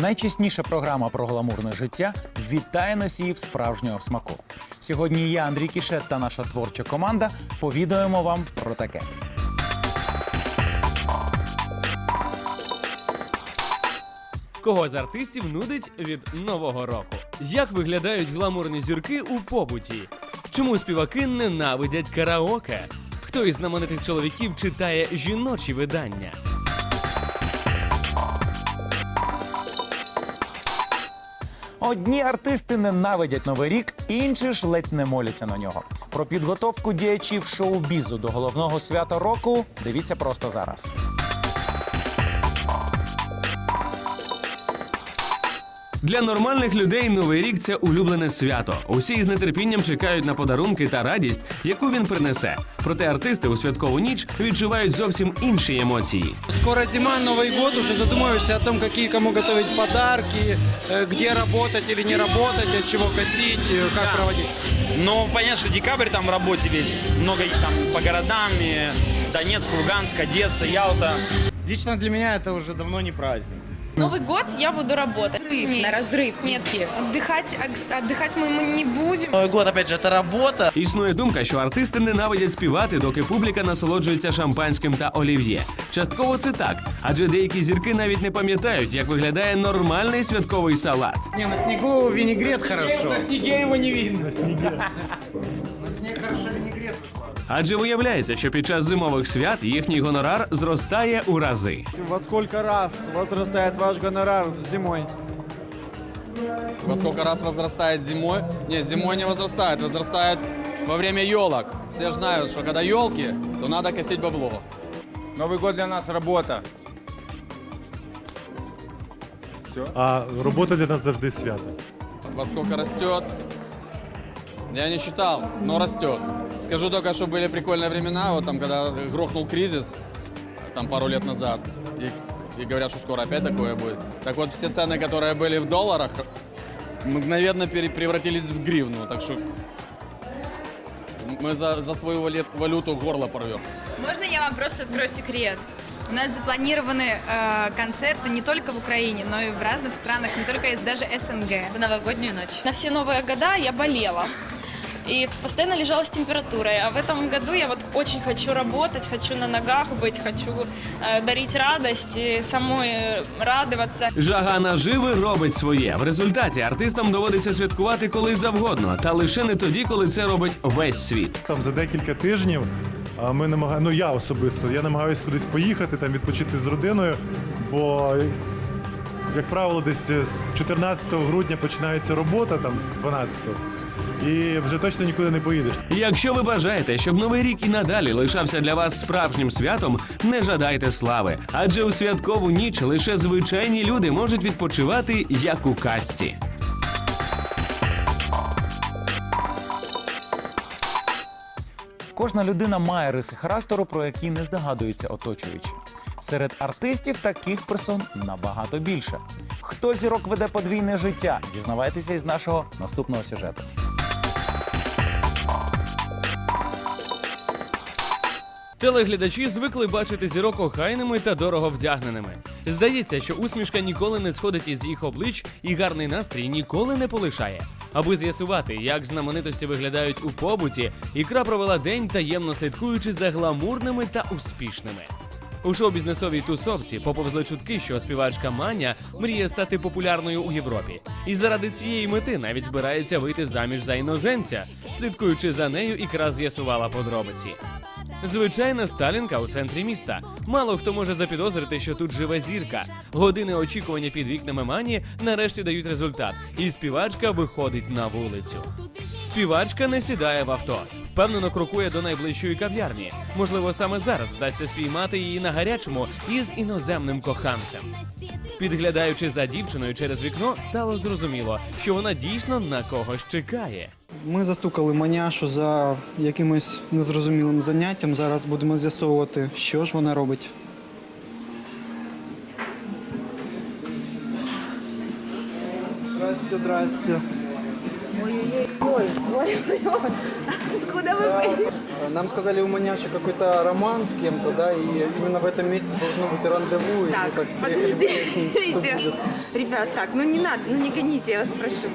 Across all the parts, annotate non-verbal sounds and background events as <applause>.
Найчесніша програма про гламурне життя вітає носіїв справжнього смаку. Сьогодні я, Андрій Кішет та наша творча команда повідаємо вам про таке. Кого з артистів нудить від нового року? Як виглядають гламурні зірки у побуті? Чому співаки ненавидять караоке? Хто із знаменитих чоловіків читає жіночі видання? Одні артисти ненавидять новий рік, інші ж ледь не моляться на нього. Про підготовку діячів шоу-бізу до головного свята року дивіться просто зараз. Для нормальних людей новий рік це улюблене свято. Усі із нетерпінням чекають на подарунки та радість, яку він принесе. Проте артисти у святкову ніч відчувають зовсім інші емоції. Скоро зима, Новый год, уже задумываешься о том, какие кому готовить подарки, э, где работать или не работать, от чего косить, э, как проводить. Но понятно, что декабрь там в работе весь, много их там по городам, и Донецк, Луганск, Одесса, Ялта. Лично для меня это уже давно не праздник. Новый год я буду работать. Разрыв, на разрыв Нет, везде. отдыхать, а, отдыхать мы мы не будем. Новый год, опять же, это работа. Існує думка, що артисти ненавидять співати, доки публіка насолоджується шампанським та олів'є. Частково це так, адже деякі зірки навіть не пам'ятають, як виглядає нормальний святковий салат. Не, на снегу винегрет хорошо. Адже виявляється, що під час зимових свят їхній гонорар зростає у рази. Во сколько раз возрастает ваш гонорар зимой? Во сколько раз возрастает зимой? Не, зимой не возрастает, возрастает во время елок. Все же знают, что когда елки, то надо косить бабло. Новый год для нас работа. А робота для нас завжди свято. Во сколько растет? Я не считал, но растет. Скажу только, что были прикольные времена, вот там, когда грохнул кризис, там пару лет назад, и, и говорят, что скоро опять такое будет. Так вот, все цены, которые были в долларах, мгновенно превратились в гривну, так что мы за, за свою валюту горло порвем. Можно я вам просто открою секрет? У нас запланированы э, концерты не только в Украине, но и в разных странах, не только из- даже СНГ. В новогоднюю ночь. На все новые года я болела. И постоянно лежала с температурой. А в этом году я вот очень хочу работать, хочу на ногах быть, хочу э, дарить радость и самой э, радоваться. Жага наживи робить своє. В результаті артистам доводиться святкувати коли завгодно, та лише не тоді, коли це робить весь світ. Там за декілька тижнів а, ми намагаємо, ну я особисто, я намагаюся кудись поїхати, там відпочити з родиною, бо, як правило, десь з 14 грудня починається робота, там з 12-го, і вже точно нікуди не поїдеш. Якщо ви бажаєте, щоб новий рік і надалі лишався для вас справжнім святом, не жадайте слави, адже у святкову ніч лише звичайні люди можуть відпочивати як у казці. Кожна людина має риси характеру, про які не здогадуються оточуючі. Серед артистів таких персон набагато більше. Хто зірок веде подвійне життя? Дізнавайтеся із нашого наступного сюжету. Телеглядачі звикли бачити зірок охайними та дорого вдягненими. Здається, що усмішка ніколи не сходить із їх облич, і гарний настрій ніколи не полишає. Аби з'ясувати, як знаменитості виглядають у побуті, ікра провела день таємно слідкуючи за гламурними та успішними. У шоу-бізнесовій тусовці поповзли чутки, що співачка Маня мріє стати популярною у Європі, і заради цієї мети навіть збирається вийти заміж за іноземця. Слідкуючи за нею, ікра з'ясувала подробиці. Звичайна сталінка у центрі міста. Мало хто може запідозрити, що тут живе зірка. Години очікування під вікнами мані нарешті дають результат, і співачка виходить на вулицю. Співачка не сідає в авто. Впевнено крокує до найближчої кав'ярні. Можливо, саме зараз вдасться спіймати її на гарячому із іноземним коханцем. Підглядаючи за дівчиною через вікно, стало зрозуміло, що вона дійсно на когось чекає. Ми застукали маняшу за якимось незрозумілим заняттям. Зараз будемо з'ясовувати, що ж вона робить. Здрасте, здрасте. Откуда вы Нам сказали у маняши какой-то роман с кем-то, да, и именно в этом месте должно быть рандеву. и Так, мы так приехали выяснить, что подождите. будет. Ребят, так, ну не надо, ну не гоните, я вас прошу.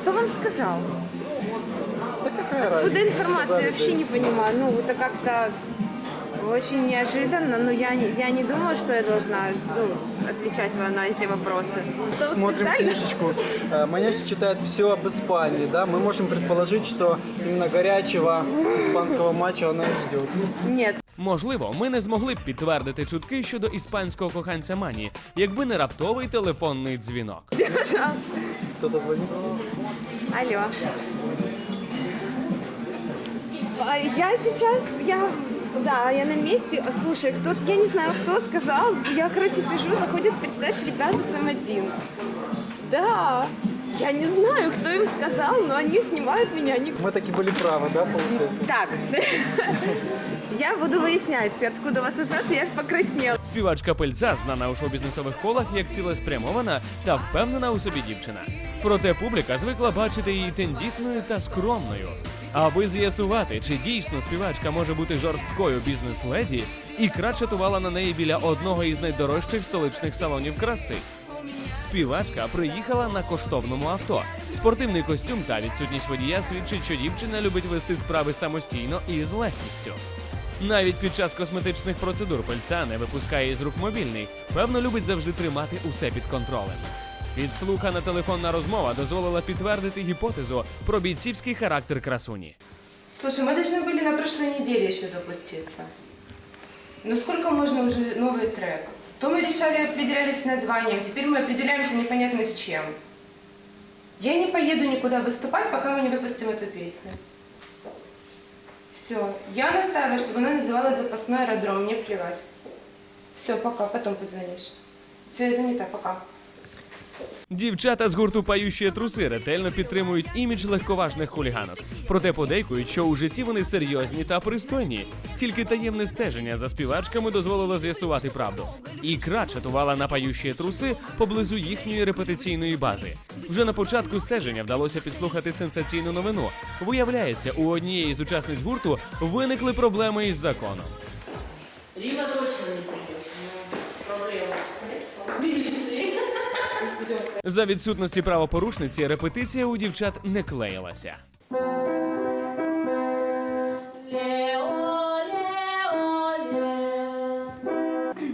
Кто вам сказал? Да какая Куда разница? информация? Сказали, Я вообще да и не всё. понимаю. Ну, это как-то очень неожиданно, но я не, я не думаю, что я должна ну, отвечать вам на эти вопросы. Кто Смотрим специально? книжечку. Э, Маняша читает все об Испании, да. Мы можем предположить, что именно горячего испанского матча она и ждет. Нет. Можливо, ми не змогли б підтвердити чутки щодо іспанського коханця Мані, якби не раптовий телефонний дзвінок. Кто-то звонит. Алло. А Я сейчас, я, да, я на месте. Слушай, кто, я не знаю, кто сказал. Я, короче, сижу, заходят, представляешь, ребята с М1. Да, я не знаю, кто им сказал, но они снимают меня. Они... Мы таки были правы, да, получается? Так, <laughs> я буду выяснять, откуда у вас информация, я аж покраснела. Співачка пильця знана у шоу-бізнесових колах як цілеспрямована та впевнена у собі дівчина. Проте публіка звикла бачити її тендітною та скромною. Аби з'ясувати, чи дійсно співачка може бути жорсткою бізнес-леді, ікра чатувала на неї біля одного із найдорожчих столичних салонів краси. Співачка приїхала на коштовному авто. Спортивний костюм та відсутність водія свідчить, що дівчина любить вести справи самостійно і з легкістю. Навіть під час косметичних процедур пильця не випускає із рук мобільний. Певно, любить завжди тримати усе під контролем. Підслухана телефонна розмова дозволила підтвердити гіпотезу про бійцівський характер красуні. Слушай, мы должны были на прошлой неделе еще запуститься. Ну сколько можно уже новый трек? То мы решали, определялись с названием, теперь мы определяемся непонятно с чем. Я не поеду никуда выступать, пока мы не выпустим эту песню. Все. Я настаиваю, чтобы она называлась «Запасной аэродром», мне плевать. Все, пока, потом позвонишь. Все, я занята, пока. Дівчата з гурту «Пающі труси ретельно підтримують імідж легковажних хуліганок. Проте подейкують, що у житті вони серйозні та пристойні. Тільки таємне стеження за співачками дозволило з'ясувати правду. Ікра чатувала на пающі труси поблизу їхньої репетиційної бази. Вже на початку стеження вдалося підслухати сенсаційну новину. Виявляється, у однієї з учасниць гурту виникли проблеми із законом. За відсутності правопорушниці репетиція у дівчат не клеїлася.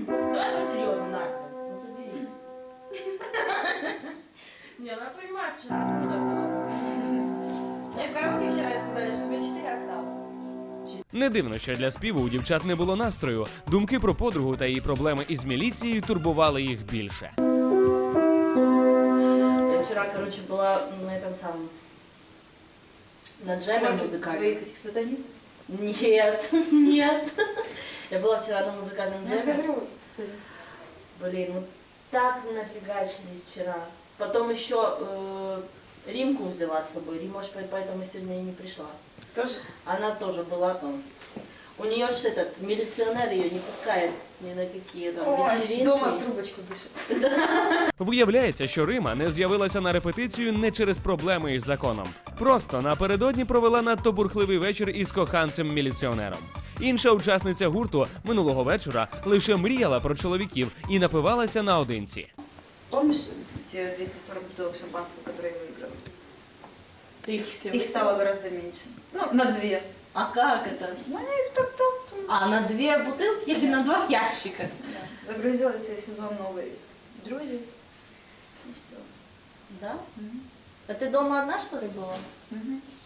Давай посерьезно, Настя. Ну соберись. Не, она понимает, что откуда Мне в коробке вчера сказали, что 4 октавы. Не дивно, що для співу у дівчат не було настрою. Думки про подругу та її проблеми із міліцією турбували їх більше. Я вчера, короче, была на этом самом... На джеме музыкальном. Твоих этих сатанистов? Нет, <laughs> нет. Я была вчера на музыкальном джеме. Блин, ну так нафигачились вчера. Потом еще э, Римку взяла с собой. Рима ж поэтому сегодня и не пришла. Тоже? Она тоже была там. У нее ж этот милиционер ее не пускает ни на какие там вечеринки. Дома в трубочку дышит. <laughs> Виявляється, що Рима не з'явилася на репетицію не через проблеми із законом. Просто напередодні провела надто бурхливий вечір із коханцем міліціонером. Інша учасниця гурту минулого вечора лише мріяла про чоловіків і напивалася наодинці. Помнишь те 240 бутылок шампанского, которые я выиграла? Их, их стало гораздо меньше. Ну, на две. А как это? Ну, они их так так. А, на две бутылки или на два ящика? Загрузила себе сезон новый. Друзей. И все. Да? А ты дома одна, что ли, была?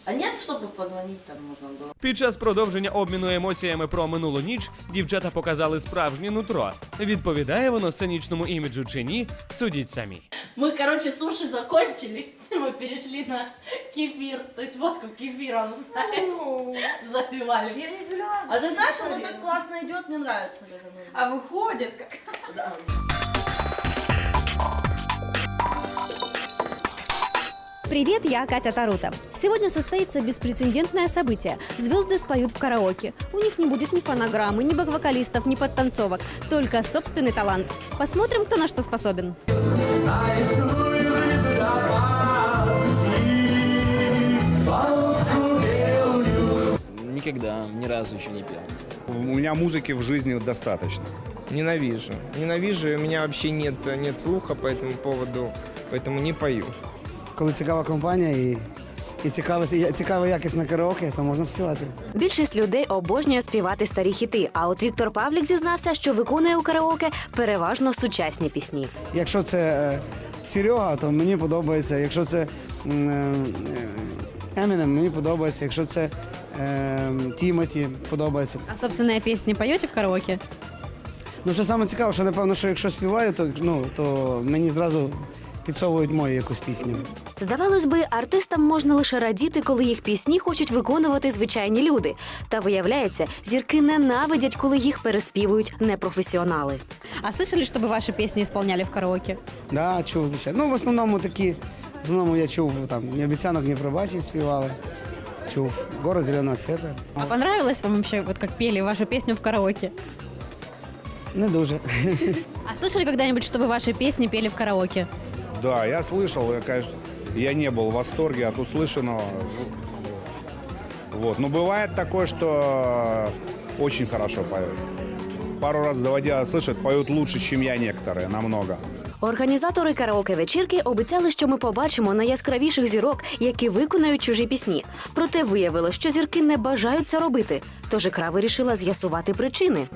А нет, чтобы позвонить там можно было? Під час продовження обміну емоціями про минулу ніч дівчата показали справжнє нутро. Відповідає воно сценічному іміджу чи ні, судіть самі. Мы, короче, суши закончили, <laughs> мы перешли на кефир, то есть водку кефиром, знаешь, запивали. Я не удивляла. А ты знаешь, оно так классно идет, мне нравится. А выходит как? Да. Привет, я Катя Тарута. Сегодня состоится беспрецедентное событие. Звезды споют в караоке. У них не будет ни фонограммы, ни бэк-вокалистов, ни подтанцовок. Только собственный талант. Посмотрим, кто на что способен. Никогда, ни разу еще не пел. У меня музыки в жизни достаточно. Ненавижу. Ненавижу, и у меня вообще нет, нет слуха по этому поводу, поэтому не пою. Коли цікава компанія і і цікаве, цікаве якісне караоке, то можна співати. Більшість людей обожнює співати старі хіти. А от Віктор Павлік зізнався, що виконує у караоке переважно сучасні пісні. Якщо це е, Серега, то мені подобається. Якщо це м, е, Емінем, мені подобається. Якщо це е, Тімоті, подобається. А собственные песни поете в караоке? Ну що саме цікаво, що напевно, що якщо співаю, то, ну, то мені зразу підсовують мою якусь пісню. Здавалось би, артистам можна лише радіти, коли їх пісні хочуть виконувати звичайні люди. Та виявляється, зірки ненавидять, коли їх переспівують непрофесіонали. А слышали, чтобы ваши песни исполняли в караоке? Да, чув, звичайно. Ну, в основному такі, в основному я чув там ні обіцянок, ні пробачень співали. Чув город зеленого цвета. А понравилось вам вообще, вот как пели вашу песню в караоке? Не дуже. А слышали когда-нибудь, чтобы ваши песни пели в караоке? Да, я слышал, я, конечно, я не был в восторге от услышанного. Вот. Но бывает такое, что очень хорошо поют. Пару раз доводилось слышать, поют лучше, чем я некоторые, намного. Організатори караоке вечірки обіцяли, що ми побачимо найяскравіших зірок, які виконають чужі пісні. Проте виявилось, що зірки не бажають це робити. Тож ікра вирішила з'ясувати причини.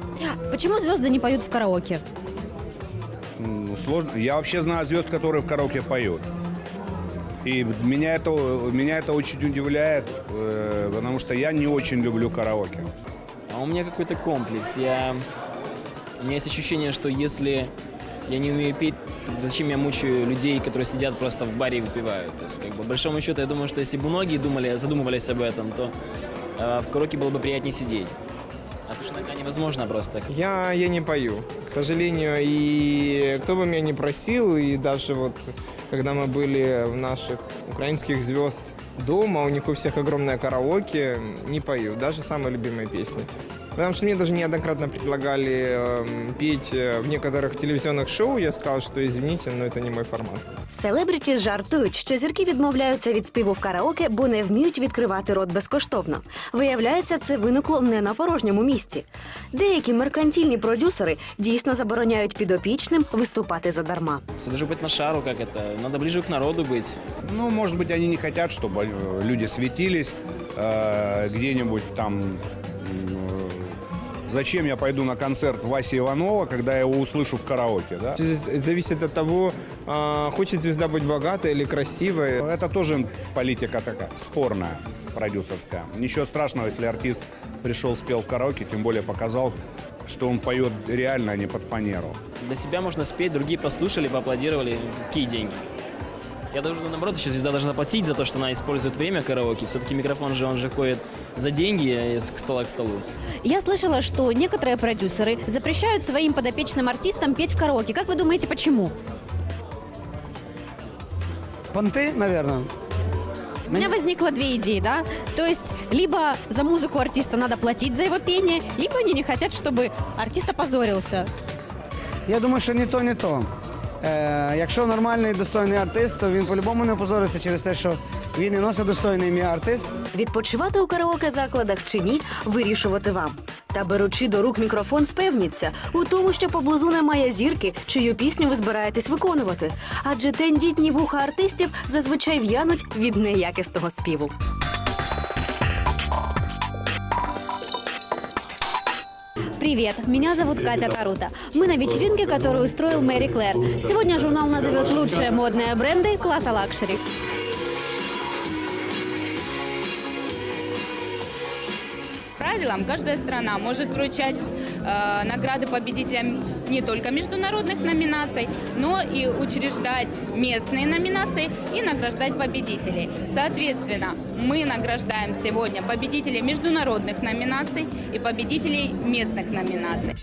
Почему звезды не поют в караоке? Сложно. Я вообще знаю звезд, которые в караоке поют. И меня это, меня это очень удивляет, э, потому что я не очень люблю караоке. А у меня какой-то комплекс. Я... У меня есть ощущение, что если я не умею петь, то зачем я мучаю людей, которые сидят просто в баре и выпивают? То есть, как бы, большому счету, я думаю, что если бы многие думали, задумывались об этом, то э, в караоке было бы приятнее сидеть. А то, что иногда невозможно просто. Я, я не пою, к сожалению, и кто бы меня не просил, и даже вот когда мы были в наших украинских звезд дома, у них у всех огромное караоке, не пою, даже самые любимые песни. Потому что мне даже неоднократно предлагали эм, петь э, в некоторых телевизионных шоу, я сказал, что извините, но это не мой формат. Селебріті жартують, що зірки відмовляються від співу в караоке, бо не вміють відкривати рот безкоштовно. Виявляється, це виникло не на порожньому місці. Деякі меркантільні продюсери дійсно забороняють підопічним виступати задарма. Все должно быть на шару, как это. Надо ближе к народу быть. Ну, может быть, они не хотят, чтобы э, люди светились э, где-нибудь там. м, э, Зачем я пойду на концерт Васи Иванова, когда я его услышу в караоке, да? Зависит от того, а, хочет звезда быть богатой или красивой. Это тоже политика такая спорная, продюсерская. Ничего страшного, если артист пришел, спел в караоке, тем более показал, что он поет реально, а не под фанеру. Для себя можно спеть, другие послушали, поаплодировали. Какие деньги? Я даже наоборот, еще звезда должна платить за то, что она использует время караоке. Все-таки микрофон же, он же ходит за деньги э, с стола к столу. Я слышала, что некоторые продюсеры запрещают своим подопечным артистам петь в караоке. Как вы думаете, почему? Понти, наверное. У меня возникло две идеи, да? То есть, либо за музыку артиста надо платить за его пение, либо они не хотят, чтобы артист опозорился. Я думаю, що ні то, ні то. Е, якщо нормальний достойний артист, то він по-любому не опозориться через те, що він і носить достойне ім'я артист. Відпочивати у караоке закладах чи ні, вирішувати вам. Та беручи до рук мікрофон, впевніться у тому, що поблизу немає зірки, чию пісню ви збираєтесь виконувати. Адже тендітні вуха артистів зазвичай в'януть від неякісного співу. Привет, меня зовут Катя Тарута. Мы на вечеринке, которую устроил Мэри Клэр. Сегодня журнал назовет лучшие модные бренды класса лакшери. правилам каждая страна может вручать э, награды победителям не только международных номинаций, но и учреждать местные номинации и награждать победителей. Соответственно, мы награждаем сегодня победителей международных номинаций и победителей местных номинаций.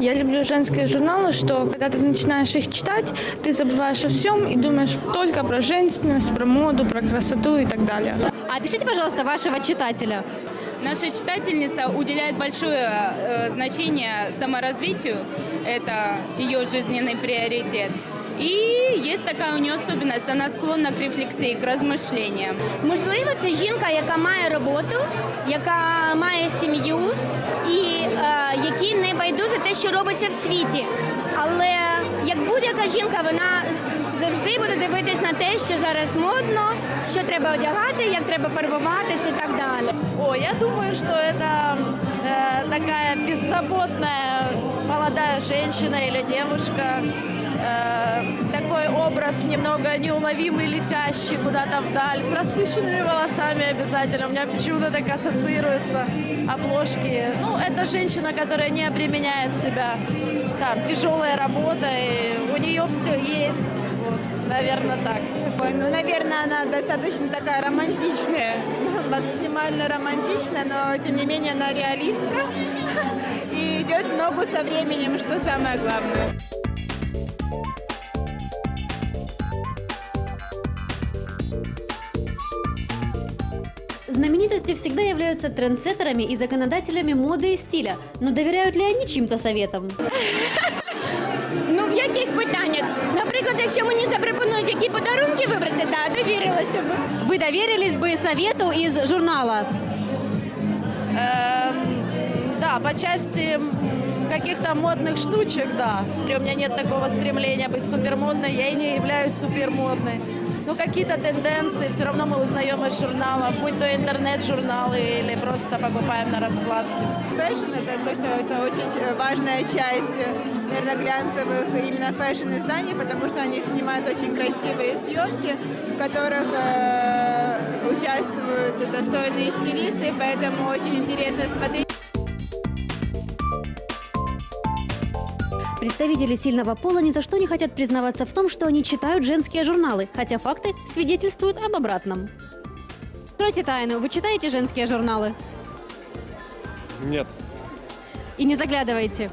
Я люблю женские журналы, что когда ты начинаешь их читать, ты забываешь о всем и думаешь только про женственность, про моду, про красоту и так далее. А опишите, пожалуйста, вашего читателя. Наша читательница уделяет большое э, значение саморазвитию, это ее жизненный приоритет. И есть такая у нее особенность, она склонна к рефлексии, к размышлениям. Можливо, це жінка, яка має роботу, яка має сім'ю і е, якій не байдуже те, що робиться в світі. Але як будь-яка жінка, вона завжди буде дивитись на те, що зараз модно, що треба одягати, як треба фарбуватися і так далі. О, я думаю, что это э, такая беззаботная молодая женщина или девушка. Э, такой образ немного неуловимый, летящий куда-то вдаль, с распущенными волосами обязательно. У меня почему-то так ассоциируются обложки. Ну, это женщина, которая не обременяет себя там тяжелой работой, у нее все есть. Наверное, так. ну, наверное, она достаточно такая романтичная, <laughs> максимально романтичная, но тем не менее она реалистка <laughs> и идет в ногу со временем, что самое главное. Знаменитости всегда являются трендсеттерами и законодателями моды и стиля, но доверяют ли они чьим-то советам? Ну в яких питаннях? Наприклад, якщо мені запропонують які подарунки вибрати, так, довірилася б. Вы доверились бы совету из журнала? Эм, да, по части м, каких-то модных штучек, да. У меня нет такого стремления быть супермодной, я и не являюсь супермодной. Но какие-то тенденции все равно мы узнаем из журналов, будь то интернет-журналы или просто покупаем на раскладке. Фэшн – это то, что это очень важная часть, наверное, глянцевых именно фэшн-изданий, потому что они снимают очень красивые съемки, в которых э, участвуют достойные стилисты, поэтому очень интересно смотреть. Представители сильного пола ни за что не хотят признаваться в том, что они читают женские журналы, хотя факты свидетельствуют об обратном. Откройте тайну, вы читаете женские журналы? Нет. И не заглядывайте.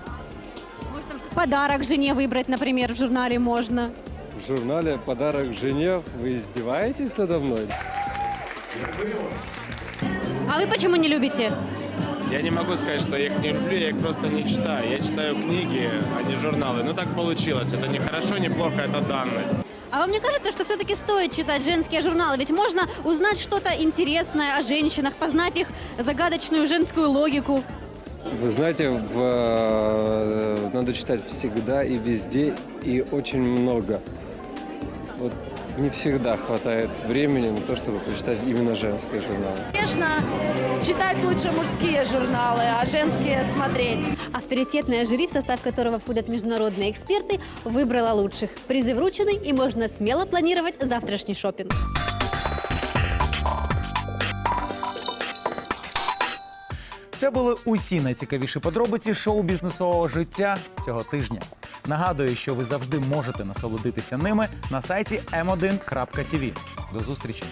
Подарок жене выбрать, например, в журнале можно. В журнале «Подарок жене» вы издеваетесь надо мной? А вы почему не любите? Я не могу сказать, что я их не люблю, я их просто не читаю. Я читаю книги, а не журналы. Ну так получилось. Это не хорошо, не плохо, это данность. А вам не кажется, что все-таки стоит читать женские журналы? Ведь можно узнать что-то интересное о женщинах, познать их загадочную женскую логику. Вы знаете, в, э, надо читать всегда и везде, и очень много. Вот не всегда хватает времени на то, чтобы прочитать именно женские журналы. Конечно, читать лучше мужские журналы, а женские смотреть. Авторитетное жюри, в состав которого входят международные эксперты, выбрало лучших. Призы вручены, и можно смело планировать завтрашний шопинг. Це були усі найцікавіші подробиці шоу-бізнесового життя цього тижня. Нагадую, що ви завжди можете насолодитися ними на сайті m1.tv. До зустрічі!